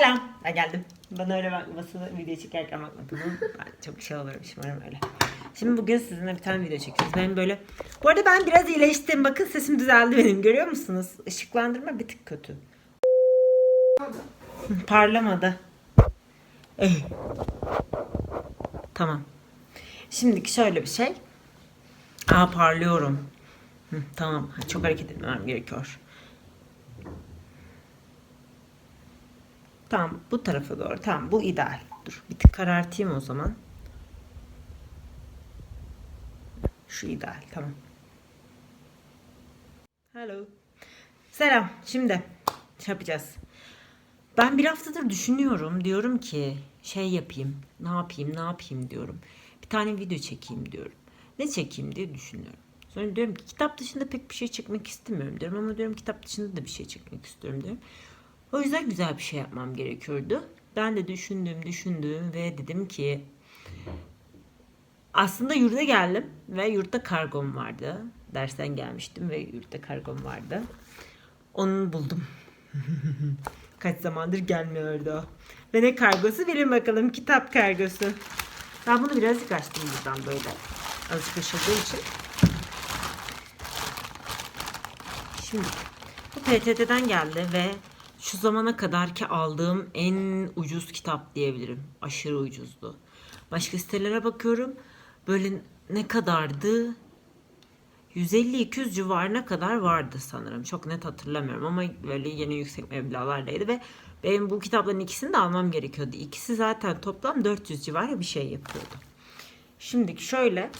Selam. Ben geldim. Bana öyle bakmasını video çekerken bakmadınız. Ben çok şey olurum şımarım öyle. Şimdi bugün sizinle bir tane video çekiyoruz. Benim böyle... Bu arada ben biraz iyileştim. Bakın sesim düzeldi benim. Görüyor musunuz? Işıklandırma bir tık kötü. Parlamadı. Eh. Tamam. Şimdiki şöyle bir şey. Aa parlıyorum. Hı, tamam. Çok hareket etmem gerekiyor. Tamam bu tarafa doğru. Tamam bu ideal. Dur bir tık karartayım o zaman. Şu ideal tamam. Hello. Selam. Şimdi şey yapacağız. Ben bir haftadır düşünüyorum. Diyorum ki şey yapayım. Ne yapayım ne yapayım diyorum. Bir tane video çekeyim diyorum. Ne çekeyim diye düşünüyorum. Sonra diyorum ki kitap dışında pek bir şey çekmek istemiyorum diyorum. Ama diyorum kitap dışında da bir şey çekmek istiyorum diyorum. O yüzden güzel bir şey yapmam gerekiyordu. Ben de düşündüm düşündüm ve dedim ki aslında yurda geldim ve yurtta kargom vardı. Dersten gelmiştim ve yurtta kargom vardı. Onu buldum. Kaç zamandır gelmiyordu. Ve ne kargosu? Bilin bakalım kitap kargosu. Ben bunu birazcık açtım buradan böyle. Azıcık aşıldığı için. Şimdi bu PTT'den geldi ve şu zamana kadar ki aldığım en ucuz kitap diyebilirim. Aşırı ucuzdu. Başka sitelere bakıyorum. Böyle ne kadardı? 150-200 civarına kadar vardı sanırım. Çok net hatırlamıyorum ama böyle yeni yüksek meblağlardaydı ve benim bu kitapların ikisini de almam gerekiyordu. İkisi zaten toplam 400 civarı bir şey yapıyordu. Şimdiki şöyle.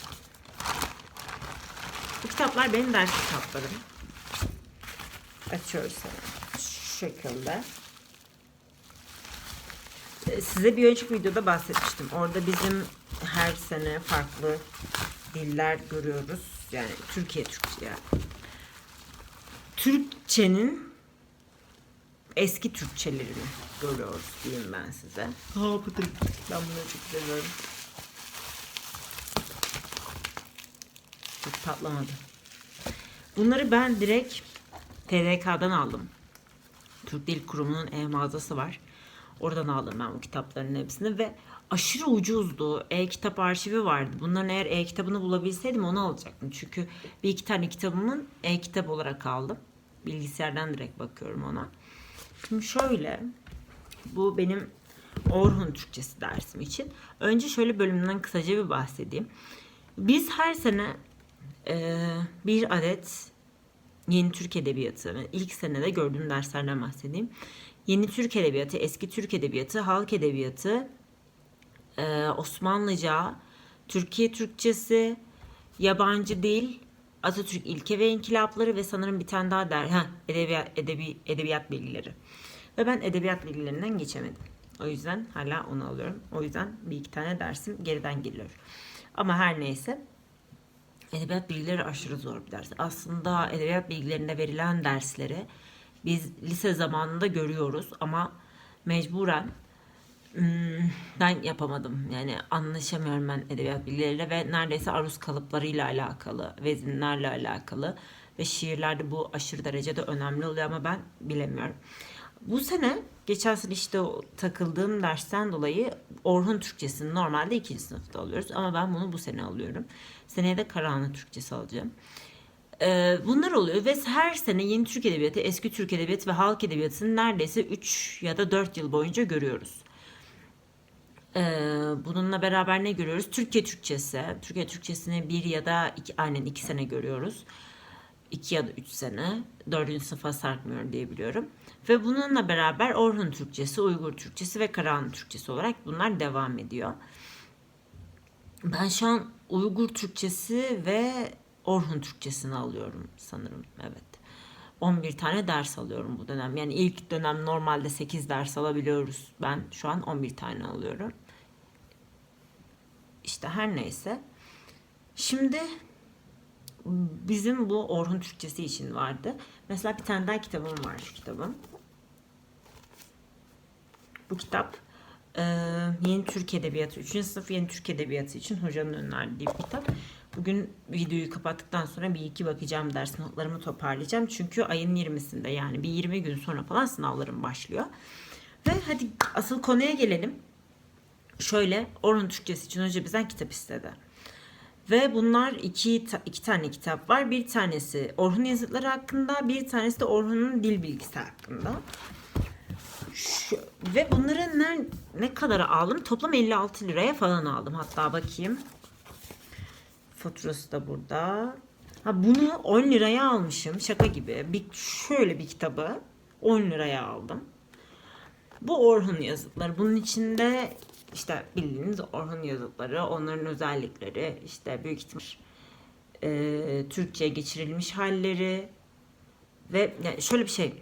Bu kitaplar benim ders kitaplarım. Açıyoruz hemen. Şekilde. Ee, Size bir önceki videoda bahsetmiştim. Orada bizim her sene farklı diller görüyoruz. Yani Türkiye Türkçe yani. Türkçenin eski Türkçelerini görüyoruz diyeyim ben size. Ha pıtır pıtır. Ben bunları çok seviyorum. Çok patlamadı. Bunları ben direkt TDK'dan aldım. Türk Dil Kurumu'nun e-mağazası var. Oradan aldım ben bu kitapların hepsini ve aşırı ucuzdu. E-kitap arşivi vardı. Bunların eğer e-kitabını bulabilseydim onu alacaktım. Çünkü bir iki tane kitabımın e-kitap olarak aldım. Bilgisayardan direkt bakıyorum ona. Şimdi şöyle bu benim Orhun Türkçesi dersim için. Önce şöyle bölümden kısaca bir bahsedeyim. Biz her sene e, bir adet Yeni Türk Edebiyatı, ilk senede gördüğüm derslerden bahsedeyim. Yeni Türk Edebiyatı, Eski Türk Edebiyatı, Halk Edebiyatı, e, Osmanlıca, Türkiye Türkçesi, Yabancı Dil, Atatürk İlke ve İnkılapları ve sanırım bir tane daha der. Ha, edebiyat, edebi, edebiyat bilgileri. Ve ben edebiyat bilgilerinden geçemedim. O yüzden hala onu alıyorum. O yüzden bir iki tane dersim geriden geliyor. Ama her neyse Edebiyat bilgileri aşırı zor bir ders. Aslında edebiyat bilgilerinde verilen dersleri biz lise zamanında görüyoruz ama mecburen hmm, ben yapamadım. Yani anlaşamıyorum ben edebiyat bilgileriyle ve neredeyse aruz kalıplarıyla alakalı, vezinlerle alakalı ve şiirlerde bu aşırı derecede önemli oluyor ama ben bilemiyorum. Bu sene geçen sene işte o takıldığım dersten dolayı Orhun Türkçesini normalde ikinci sınıfta alıyoruz ama ben bunu bu sene alıyorum. Seneye de Karahanlı Türkçesi alacağım. Ee, bunlar oluyor ve her sene yeni Türk Edebiyatı, eski Türk Edebiyatı ve halk edebiyatını neredeyse 3 ya da 4 yıl boyunca görüyoruz. Ee, bununla beraber ne görüyoruz? Türkiye Türkçesi. Türkiye Türkçesini bir ya da iki, aynen iki sene görüyoruz. 2 ya da 3 sene. 4. sınıfa sarkmıyor diye biliyorum. Ve bununla beraber Orhun Türkçesi, Uygur Türkçesi ve Karahanlı Türkçesi olarak bunlar devam ediyor. Ben şu an Uygur Türkçesi ve Orhun Türkçesini alıyorum sanırım. Evet. 11 tane ders alıyorum bu dönem. Yani ilk dönem normalde 8 ders alabiliyoruz. Ben şu an 11 tane alıyorum. İşte her neyse. Şimdi bizim bu Orhun Türkçesi için vardı. Mesela bir tane daha kitabım var şu kitabım. Bu kitap e, Yeni Türk Edebiyatı, 3. sınıf Yeni Türk Edebiyatı için hocanın önerdiği bir kitap. Bugün videoyu kapattıktan sonra bir iki bakacağım ders notlarımı toparlayacağım. Çünkü ayın 20'sinde yani bir 20 gün sonra falan sınavlarım başlıyor. Ve hadi asıl konuya gelelim. Şöyle Orhun Türkçesi için hoca bizden kitap istedi. Ve bunlar iki, iki tane kitap var. Bir tanesi Orhun yazıtları hakkında, bir tanesi de Orhun'un dil bilgisi hakkında. Şu, ve bunları ne, ne kadara aldım? Toplam 56 liraya falan aldım. Hatta bakayım. Faturası da burada. Ha bunu 10 liraya almışım. Şaka gibi. Bir, şöyle bir kitabı 10 liraya aldım. Bu Orhun yazıtları. Bunun içinde işte bildiğiniz Orhun yazıtları, onların özellikleri, işte büyük ihtimal e, Türkçe'ye geçirilmiş halleri ve yani şöyle bir şey.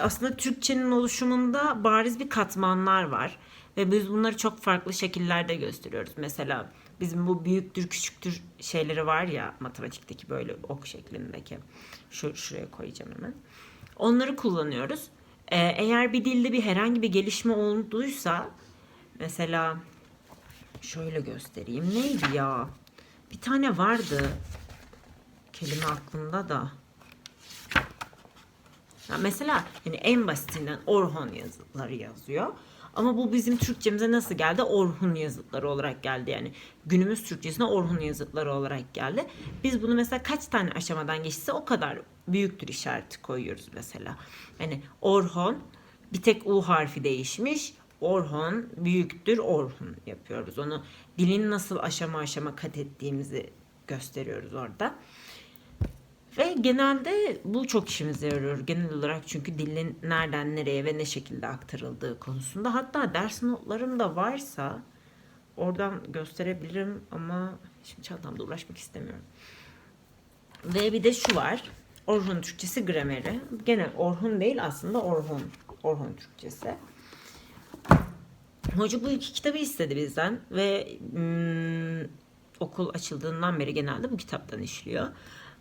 Aslında Türkçenin oluşumunda bariz bir katmanlar var ve biz bunları çok farklı şekillerde gösteriyoruz. Mesela bizim bu büyüktür küçüktür şeyleri var ya matematikteki böyle ok şeklindeki. Şu şuraya koyacağım hemen. Onları kullanıyoruz. Ee, eğer bir dilde bir herhangi bir gelişme olduysa mesela şöyle göstereyim. Neydi ya? Bir tane vardı. Kelime aklımda da. Ya mesela yani en basitinden Orhun yazıtları yazıyor. Ama bu bizim Türkçemize nasıl geldi? Orhun yazıtları olarak geldi yani. Günümüz Türkçesine Orhun yazıtları olarak geldi. Biz bunu mesela kaç tane aşamadan geçse o kadar büyüktür işareti koyuyoruz mesela. Yani Orhun bir tek U harfi değişmiş. Orhun büyüktür Orhun yapıyoruz. Onu dilin nasıl aşama aşama kat ettiğimizi gösteriyoruz orada. Ve genelde bu çok işimize yarıyor. Genel olarak çünkü dilin nereden nereye ve ne şekilde aktarıldığı konusunda. Hatta ders notlarım da varsa oradan gösterebilirim ama şimdi çantamda uğraşmak istemiyorum. Ve bir de şu var. Orhun Türkçesi grameri. Gene Orhun değil aslında Orhun. Orhun Türkçesi. Hoca bu iki kitabı istedi bizden ve hmm, okul açıldığından beri genelde bu kitaptan işliyor.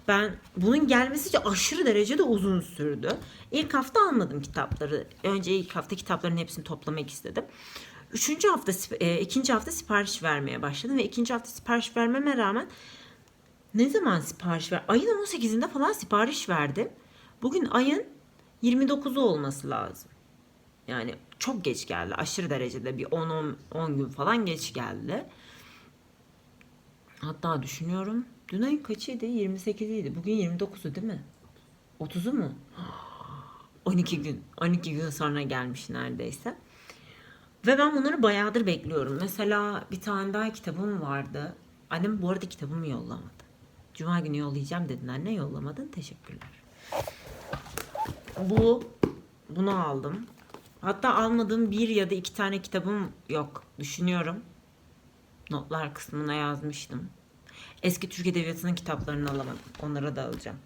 Ben bunun gelmesi için aşırı derecede uzun sürdü. İlk hafta almadım kitapları. Önce ilk hafta kitapların hepsini toplamak istedim. Üçüncü hafta, e, ikinci hafta sipariş vermeye başladım ve ikinci hafta sipariş vermeme rağmen ne zaman sipariş ver? Ayın 18'inde falan sipariş verdim. Bugün ayın 29'u olması lazım. Yani çok geç geldi. Aşırı derecede bir 10 10 gün falan geç geldi. Hatta düşünüyorum. Dün ayın kaçıydı? 28'iydi. Bugün 29'u değil mi? 30'u mu? 12 gün. 12 gün sonra gelmiş neredeyse. Ve ben bunları bayağıdır bekliyorum. Mesela bir tane daha kitabım vardı. Annem bu arada kitabımı yollamadı. Cuma günü yollayacağım dedin anne yollamadın. Teşekkürler. Bu bunu aldım. Hatta almadığım bir ya da iki tane kitabım yok. Düşünüyorum. Notlar kısmına yazmıştım. Eski Türk Edebiyatı'nın kitaplarını alamadım. Onlara da alacağım.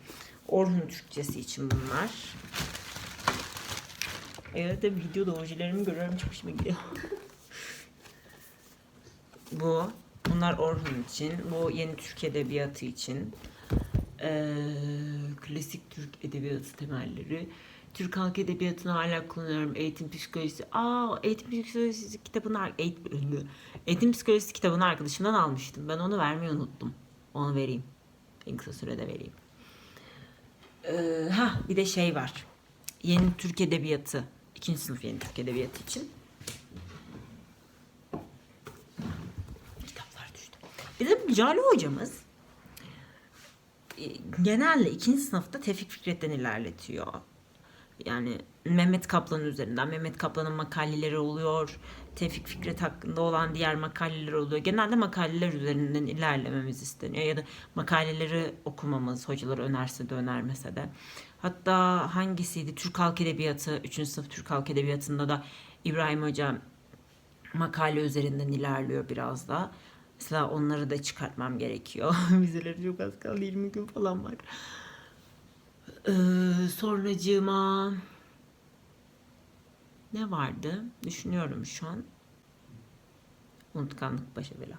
Orhun Türkçesi için bunlar. Evet de videoda ojelerimi görüyorum çok hoşuma gidiyor. Bu. Bunlar Orhun için. Bu yeni Türk Edebiyatı için. Ee, klasik Türk Edebiyatı temelleri. Türk Halk Edebiyatı'nı hala kullanıyorum. Eğitim Psikolojisi. Aa, Eğitim Psikolojisi kitabını eğitim, eğitim Psikolojisi kitabını arkadaşımdan almıştım. Ben onu vermeyi unuttum. Onu vereyim. En kısa sürede vereyim. Ee, ha bir de şey var. Yeni Türk Edebiyatı. ikinci sınıf yeni Türk Edebiyatı için. Kitaplar düştü. Bir de Cali hocamız e, genelde ikinci sınıfta Tevfik Fikret'ten ilerletiyor. Yani Mehmet Kaplan üzerinden. Mehmet Kaplan'ın makaleleri oluyor. Tevfik Fikret hakkında olan diğer makaleler oluyor. Genelde makaleler üzerinden ilerlememiz isteniyor. Ya da makaleleri okumamız hocalar önerse de önermese de. Hatta hangisiydi? Türk Halk Edebiyatı, 3. sınıf Türk Halk Edebiyatı'nda da İbrahim Hocam makale üzerinden ilerliyor biraz da. Mesela onları da çıkartmam gerekiyor. Vizeleri çok az kaldı. 20 gün falan var. Ee, sonracığıma ne vardı? Düşünüyorum şu an. Unutkanlık başa bela.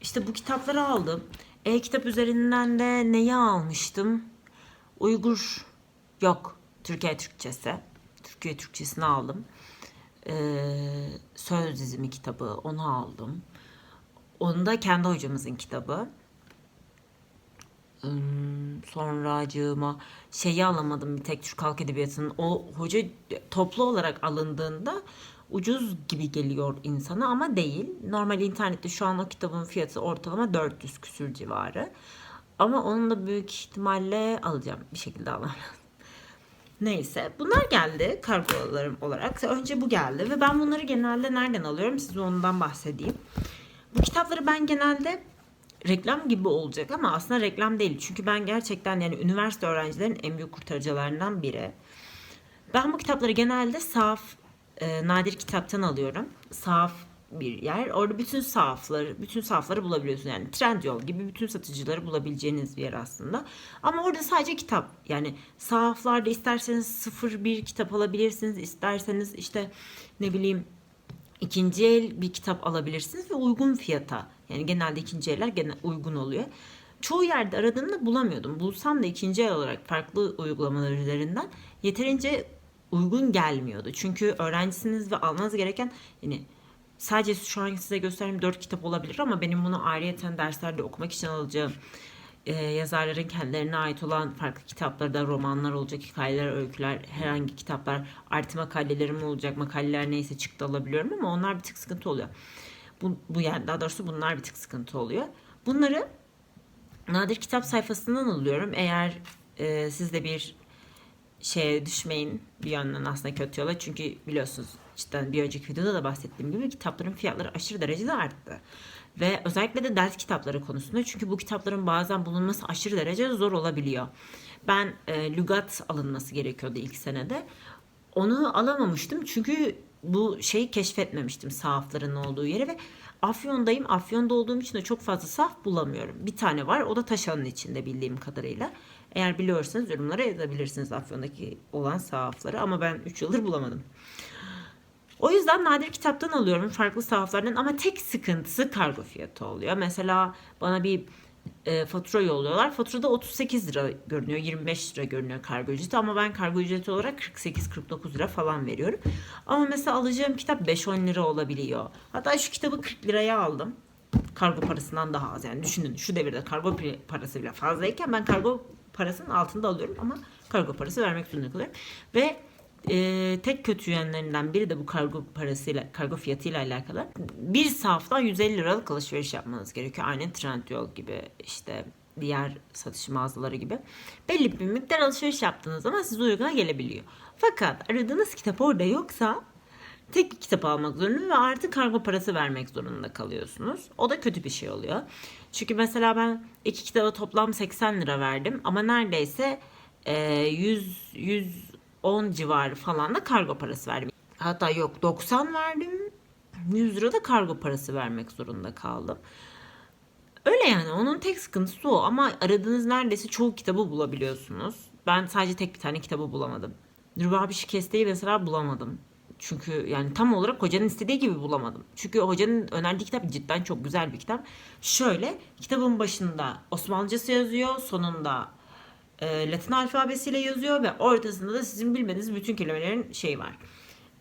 İşte bu kitapları aldım. E-kitap üzerinden de neyi almıştım? Uygur yok. Türkiye Türkçesi. Türkiye Türkçesini aldım. Ee, söz dizimi kitabı onu aldım. Onu da kendi hocamızın kitabı. Sonracığıma şeyi alamadım bir tek Türk Halk Edebiyatı'nın. O hoca toplu olarak alındığında ucuz gibi geliyor insana ama değil. Normal internette şu an o kitabın fiyatı ortalama 400 küsür civarı. Ama onu da büyük ihtimalle alacağım. Bir şekilde almam. Neyse bunlar geldi kargolarım olarak. Önce bu geldi ve ben bunları genelde nereden alıyorum size ondan bahsedeyim. Bu kitapları ben genelde reklam gibi olacak ama aslında reklam değil. Çünkü ben gerçekten yani üniversite öğrencilerin en büyük kurtarıcılarından biri. Ben bu kitapları genelde sahaf, e, nadir kitaptan alıyorum. Sahaf bir yer. Orada bütün sahafları, bütün sahafları bulabiliyorsun. Yani Trendyol gibi bütün satıcıları bulabileceğiniz bir yer aslında. Ama orada sadece kitap. Yani sahaflarda isterseniz 01 kitap alabilirsiniz. isterseniz işte ne bileyim ikinci el bir kitap alabilirsiniz ve uygun fiyata. Yani genelde ikinci eller gene uygun oluyor. Çoğu yerde aradığımda bulamıyordum. Bulsam da ikinci el olarak farklı uygulamalar üzerinden yeterince uygun gelmiyordu. Çünkü öğrencisiniz ve almanız gereken yani sadece şu an size gösterdiğim 4 kitap olabilir ama benim bunu ayrıyeten derslerde okumak için alacağım e, yazarların kendilerine ait olan farklı kitapları da romanlar olacak, hikayeler, öyküler, herhangi kitaplar, artı makalelerim olacak, makaleler neyse çıktı alabiliyorum ama onlar bir tık sıkıntı oluyor. Bu, bu yani daha doğrusu bunlar bir tık sıkıntı oluyor. Bunları nadir kitap sayfasından alıyorum. Eğer e, siz de bir şeye düşmeyin bir yandan aslında kötü yola. Çünkü biliyorsunuz cidden bir önceki videoda da bahsettiğim gibi kitapların fiyatları aşırı derecede arttı. Ve özellikle de ders kitapları konusunda çünkü bu kitapların bazen bulunması aşırı derecede zor olabiliyor. Ben e, lügat alınması gerekiyordu ilk senede. Onu alamamıştım çünkü bu şeyi keşfetmemiştim sahafların olduğu yeri ve Afyon'dayım. Afyon'da olduğum için de çok fazla sahaf bulamıyorum. Bir tane var o da Taşan'ın içinde bildiğim kadarıyla. Eğer biliyorsanız yorumlara yazabilirsiniz Afyon'daki olan sahafları ama ben 3 yıldır bulamadım. O yüzden nadir kitaptan alıyorum farklı sahaflardan ama tek sıkıntısı kargo fiyatı oluyor. Mesela bana bir e, fatura yolluyorlar. Faturada 38 lira görünüyor, 25 lira görünüyor kargo ücreti ama ben kargo ücreti olarak 48-49 lira falan veriyorum. Ama mesela alacağım kitap 5-10 lira olabiliyor. Hatta şu kitabı 40 liraya aldım. Kargo parasından daha az yani düşünün şu devirde kargo parası bile fazlayken ben kargo parasının altında alıyorum ama kargo parası vermek zorunda kalıyorum. Ve e, tek kötü yönlerinden biri de bu kargo parasıyla, kargo fiyatıyla alakalı. Bir saftan 150 liralık alışveriş yapmanız gerekiyor. Aynı Trendyol gibi işte diğer satış mağazaları gibi. Belli bir miktar alışveriş yaptığınız zaman size uyguna gelebiliyor. Fakat aradığınız kitap orada yoksa tek bir kitap almak zorunda ve artı kargo parası vermek zorunda kalıyorsunuz. O da kötü bir şey oluyor. Çünkü mesela ben iki kitaba toplam 80 lira verdim ama neredeyse e, 100 100 10 civarı falan da kargo parası verdim. Hatta yok 90 verdim. 100 lira da kargo parası vermek zorunda kaldım. Öyle yani onun tek sıkıntısı o ama aradığınız neredeyse çoğu kitabı bulabiliyorsunuz. Ben sadece tek bir tane kitabı bulamadım. Rübabi Şikeste'yi mesela bulamadım. Çünkü yani tam olarak hocanın istediği gibi bulamadım. Çünkü hocanın önerdiği kitap cidden çok güzel bir kitap. Şöyle kitabın başında Osmanlıcası yazıyor, sonunda e, Latin alfabesiyle yazıyor ve ortasında da sizin bilmediğiniz bütün kelimelerin şey var.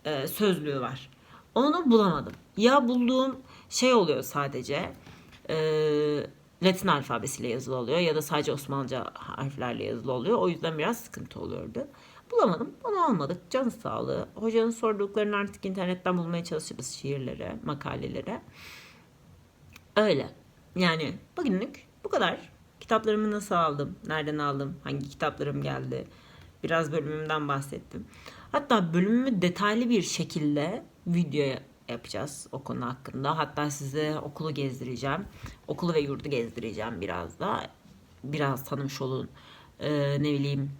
E, sözlüğü var. Onu bulamadım. Ya bulduğum şey oluyor sadece. E, Latin alfabesiyle yazılı oluyor ya da sadece Osmanlıca harflerle yazılı oluyor. O yüzden biraz sıkıntı oluyordu. Bulamadım. Onu almadık. Can sağlığı. Hocanın sorduklarını artık internetten bulmaya çalışırız şiirlere, makalelere. Öyle. Yani bugünlük bu kadar. Kitaplarımı nasıl aldım? Nereden aldım? Hangi kitaplarım geldi? Biraz bölümümden bahsettim. Hatta bölümümü detaylı bir şekilde videoya yapacağız o konu hakkında. Hatta size okulu gezdireceğim. Okulu ve yurdu gezdireceğim biraz da. Biraz tanımış olun. Ee, ne bileyim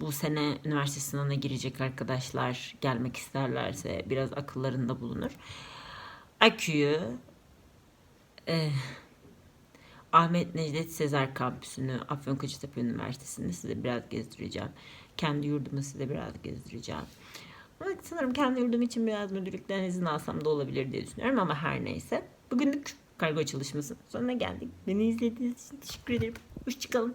bu sene üniversite sınavına girecek arkadaşlar gelmek isterlerse biraz akıllarında bulunur. Akü'yü e, Ahmet Necdet Sezer Kampüsü'nü, Afyonkarahisar Üniversitesi'nde size biraz gezdireceğim. Kendi yurdumu size biraz gezdireceğim. Ama sanırım kendi yurdum için biraz müdürlükten izin alsam da olabilir diye düşünüyorum ama her neyse. Bugünlük kargo çalışması sonuna geldik. Beni izlediğiniz için teşekkür ederim. Hoşçakalın.